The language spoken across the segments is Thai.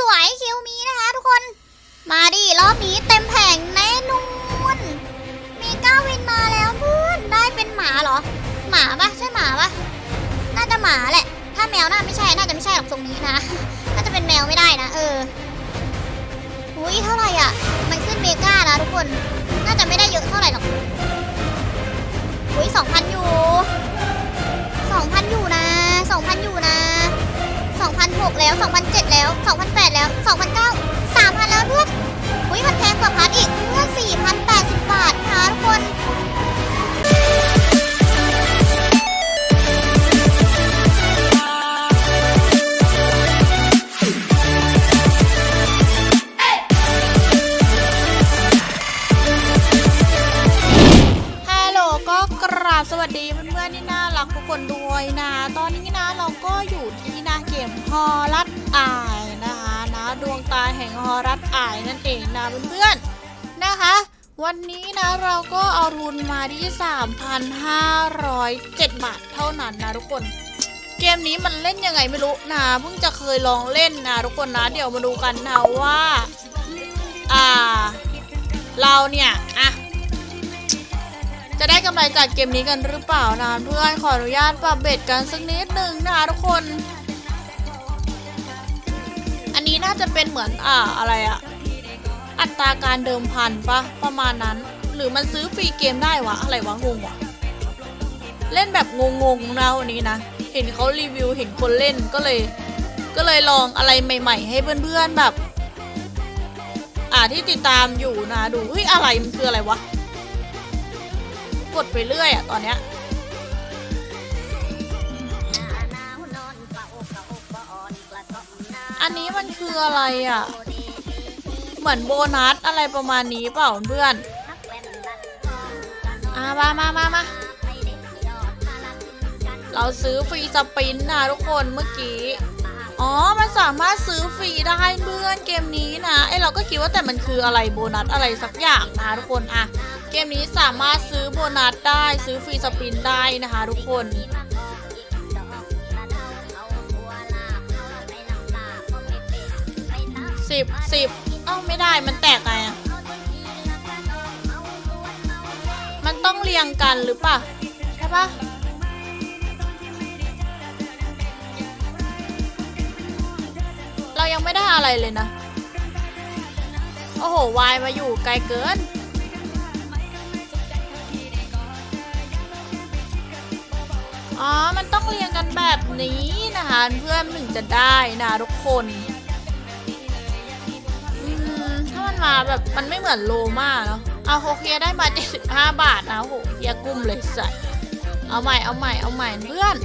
สวยคิวมีนะคะทุกคน มาดิรอบนี้เต็มแผงแน่นอนมีก้าวินมาแล้วเพื่อนได้เป็นหมาเหรอ หมาปะใช่หมาปะน่าจะหมาแหละ ถ้าแมวน่าไม่ใช่น่าจะไม่ใช่หรอกทรงนี้นะน่าจะเป็นแมวไม่ได้นะ เออหุยเท่าไหร่อะ มันขึ้นเมกานะทุกคน น่าจะไม่ได้เยอะเท่าไหร่หรอกหุยสองพันอยู่สองพันอยู่นะสองพันอยู่นะ สองพันหกแล้วสองพันเจ็ดแล้วสองพันแปดแล้วสองพันเก้าสามพันแล้วเพื่อนหุยมันแพงกว่าพัดอีกเพื่อนสี่พันแปดสิบบาทค่ะ วัสดีเพื่อนๆที่น่ารักทุกคนด้วยนะ ตอนนี้นะเราก็อยู่ที่นาเกมฮอรัสอายนะคะนะดวงตาแห่งฮอรัสอายนั่นเองนะเพื่อนๆนะคะ วันนี้นะเราก็เอาทุนมาที่ 3,507 บาทเท่านั้นนะทุกคน เกมนี้มันเล่นยังไงไม่รู้นะเพิ่งจะเคยลองเล่นนะทุกคนนะเดี๋ยวมาดูกันนะว่า อ่า เราเนี่ยอะ จะได้กำไรจากเกมนี้กันหรือเปล่านะเพื่อนขออนุญาตปรับเบ็ดกันสักนิดหนึ่งนะคะทุกคน อันนี้น่าจะเป็นเหมือนอ่าอะไรอะอัตราการเดิมพันปะประมาณนั้น หรือมันซื้อฟรีเกมได้วะอะไรวะงงวะเล่นแบบงงๆนะวันนี้นะ เห็นเขารีวิวเห็นคนเล่นก็เลย ก็เลยลองอะไรใหม่ ๆ ให้เพื่อนๆแบบ อ่าที่ติดตามอยู่นะดูเฮ้ยอะไรมันคืออะไรวะ กดไปเรื่อยอะตอนเนี้ยอันนี้มันคืออะไรอะเหมือนโบนัสอะไรประมาณนี้เปล่าเพื่อนอ่ามามามามาเราซื้อฟรีสปินนะทุกคนเมื่อกี้ อ๋อ มันสามารถซื้อฟรีได้เพื่อนเกมนี้นะ ไอเราก็คิดว่าแต่มันคืออะไรโบนัสอะไรสักอย่างนะทุกคนอะ เกมนี้สามารถซื้อโบนัสได้ซื้อฟรีสปินได้นะคะทุกคนสิบสิบเอ้าไม่ได้มันแตกไงมันต้องเรียงกันหรือปล่าใช่ปะเรายังไม่ได้อะไรเลยนะ โอ้โหวายมาอยู่ไกลเกิน อ๋อ มันต้องเรียงกันแบบนี้นะคะเพื่อนถึงจะได้นะทุกคนถ้ามันมาแบบมันไม่เหมือนโลมาเนาะเอาโอเคได้มา75บาทนะโอ้โหเฮียกุ้มเลยสัตว์เอาใหม่เอาใหม่เอาใหม่เพื่อน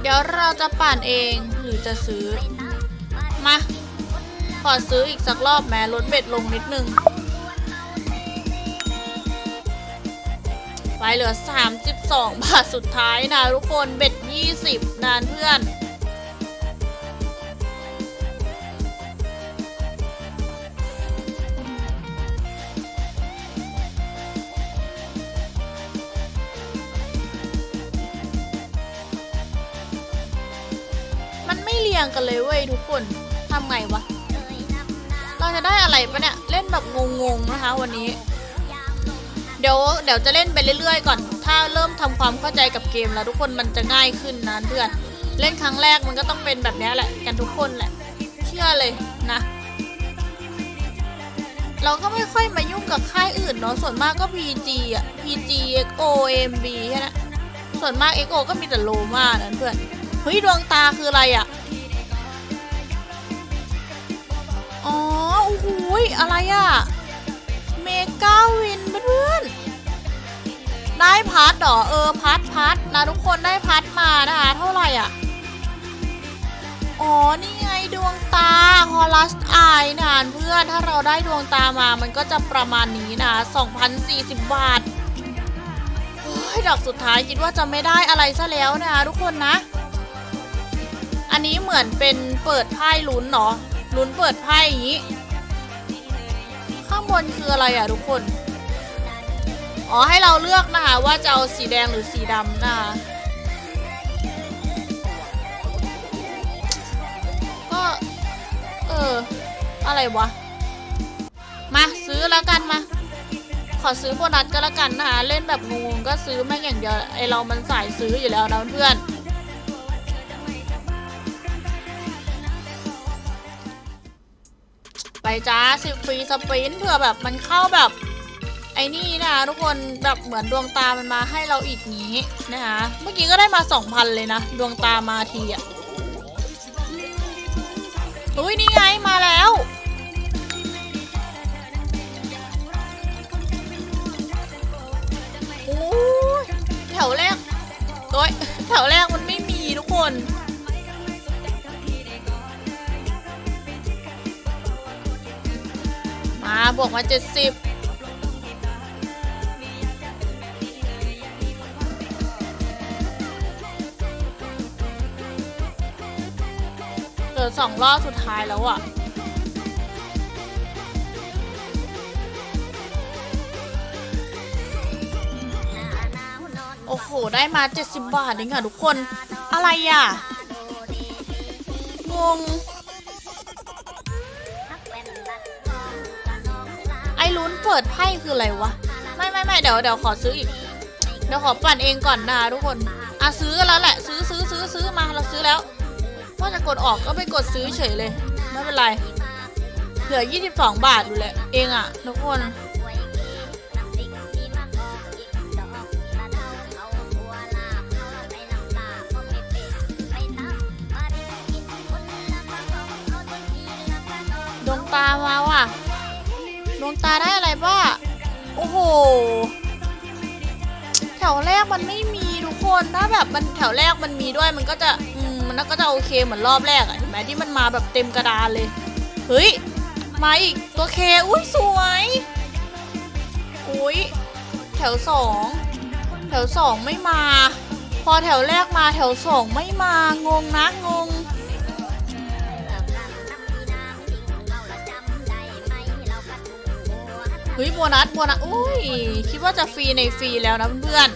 เดี๋ยวเราจะปั่นเองหรือจะซื้อ มา ขอซื้ออีกสักรอบแม้ลดเบ็ดลงนิดนึง เหลือ 32 บาทสุดท้ายนะทุกคนเบ็ด 20 นานเพื่อน มันไม่เรียงกันเลยเว้ยทุกคนทำไงวะ เราจะได้อะไรปะเนี่ย เล่นแบบงงๆนะคะวันนี้ เดี๋ยวเดี๋ยวจะเล่นไปเรื่อยๆ ก่อน ถ้าเริ่มทำความเข้าใจกับเกมแล้วทุกคนมันจะง่ายขึ้นนะเพื่อน เล่นครั้งแรกมันก็ต้องเป็นแบบนี้แหละกันทุกคนแหละ เชื่อเลยนะ เราก็ไม่ค่อยมายุ่งกับค่ายอื่นเนาะ ส่วนมากก็ PG อะ PG XO MB แค่นั้นส่วนมาก XO ก็มีแต่โลมานะเพื่อน เฮ้ยดวงตาคืออะไรอะ อ๋อโอ้โหอะไรอะ เมก้าวินเพื่อนได้พัดเหรอเออพัดพัดนะทุกคนได้พัดมานะคะ เท่าไหร่อะ อ๋อ นี่ไงดวงตาฮอลัสไอนานเพื่อนถ้าเราได้ดวงตามามันก็จะประมาณนี้นะ2,040 บาทโอ้ยดอกสุดท้ายคิดว่าจะไม่ได้อะไรซะแล้วนะคะทุกคนนะ อันนี้เหมือนเป็นเปิดไพ่ลุ้นเนาะลุ้นเปิดไพ่อย่างนี้ ข้างบนคืออะไรอะทุกคน อ๋อให้เราเลือกนะคะว่าจะเอาสีแดงหรือสีดำนะคะก็เอออะไรวะ มาซื้อแล้วกันมา ขอซื้อโบนัสก็แล้วกันนะคะเล่นแบบงงก็ซื้อแม่งอย่างเดียวไอเรามันสายซื้ออยู่แล้วนะเพื่อน ไปจ้าสิฟรีสปรินเผื่อแบบมันเข้าแบบไอ้นี่นะคะทุกคนแบบเหมือนดวงตามันมาให้เราอีกนี้นะคะเมื่อกี้ก็ได้มา 2,000 เลยนะ ดวงตามาทีอะอุ้ยนี่ไงมาแล้ว โอ้ยแถวแรกโอ้ยแถวแรกมันไม่มีทุกคน บวกมา 70เหลือสองรอบสุดท้ายแล้วอะโอ้โห ได้มา 70 บาทเองค่ะทุกคน อะไรอะ งง ลุ้นเปิดไพ่คืออะไรวะ ไม่ไม่ไม่เดี๋ยวเดี๋ยวขอซื้ออีก เดี๋ยวขอปั่นเองก่อนนะทุกคนอะซื้อแล้วแหละ ซื้อซื้อซื้อซื้อมาเราซื้อแล้วว่าจะกดออกก็ไปกดซื้อเฉยเลย ไม่เป็นไร เหลือ 22 บาทอยู่แหละ เองอะทุกคนดวงตามาว่ะ วงตาได้อะไรบ้าโอ้โห แถวแรกมันไม่มีทุกคนถ้าแบบมันแถวแรกมันมีด้วยมันก็จะอืมมันก็จะโอเคเหมือนรอบแรกอะเห็นไหมที่มันมาแบบเต็มกระดานเลย เฮ้ย มาอีกตัวเคอุ้ยสวยอุ้ยแถวสองแถวสองไม่มา พอแถวแรกมาแถวสองไม่มางงนะงง เฮ้ยโบนัสโบนัสอุ้ยคิดว่าจะฟรีในฟรีแล้วนะเพื่อน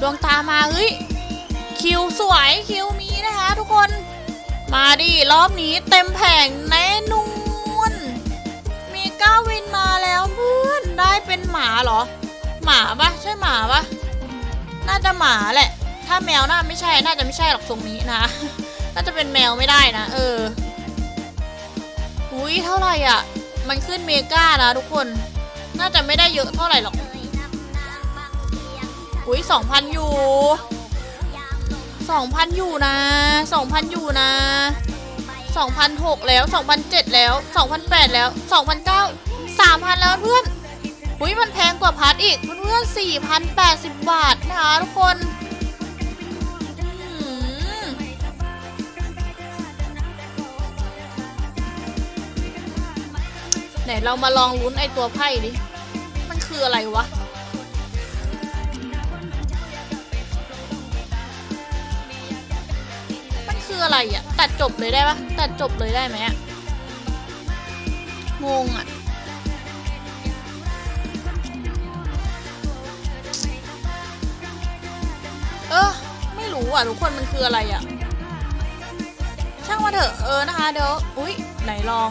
ดวงตามาเฮ้ยคิวสวยคิวมีนะคะทุกคน มาดิรอบนี้เต็มแผงแน่นอนมีก้าวินมาแล้วเพื่อนได้เป็นหมาเหรอ หมาปะใช่หมาปะน่าจะหมาแหละ ถ้าแมวน่าไม่ใช่ น่าจะไม่ใช่หรอกทรงนี้นะ น่าจะเป็นแมวไม่ได้นะ เออ อุ้ยเท่าไหร่อะ มันขึ้นเมกานะทุกคน น่าจะไม่ได้เยอะเท่าไหร่หรอก อุ้ยสองพันอยู่สองพันอยู่นะสองพันอยู่นะสองพันหกแล้วสองพันเจ็ดแล้วสองพันแปดแล้วสองพันเก้าสามพันแล้วเพื่อนอุ้ยมันแพงกว่าพัดอีกเพื่อนๆสี่พันแปดสิบบาทนะคะทุกคน ไหนเรามาลองลุ้นไอตัวไพ่ดิ มันคืออะไรวะ มันคืออะไรอะตัดจบเลยได้ปะตัดจบเลยได้ไหมอะงงอะเออ ไม่รู้อะ ทุกคนมันคืออะไรอะ ช่างมาเถอะ เออนะคะ เดี๋ยว อุ๊ย ไหนลอง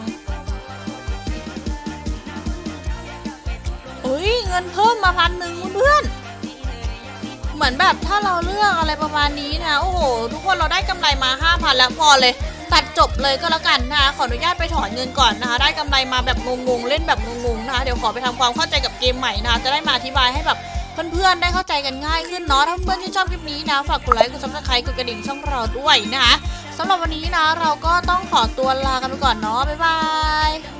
อุ้ยเงินเพิ่มมาพันหนึ่งเพื่อนเหมือนแบบถ้าเราเลือกอะไรประมาณนี้นะโอ้โหทุกคนเราได้กำไรมา 5,000 แล้วพอเลย ตัดจบเลยก็แล้วกันนะคะขออนุญาตไปถอนเงินก่อนนะคะ ได้กำไรมาแบบงงๆเล่นแบบงงๆนะคะเดี๋ยวขอไปทำความเข้าใจกับเกมใหม่นะคะจะได้มาอธิบายให้แบบเพื่อนๆได้เข้าใจกันง่ายขึ้นเนาะถ้าเพื่อนที่ชอบคลิปนี้นะฝากกดไลค์กดซับสไครต์กดกระดิ่งช่องเราด้วยนะคะสำหรับวันนี้นะเราก็ต้องขอตัวลากันไปก่อนเนาะบ๊ายบาย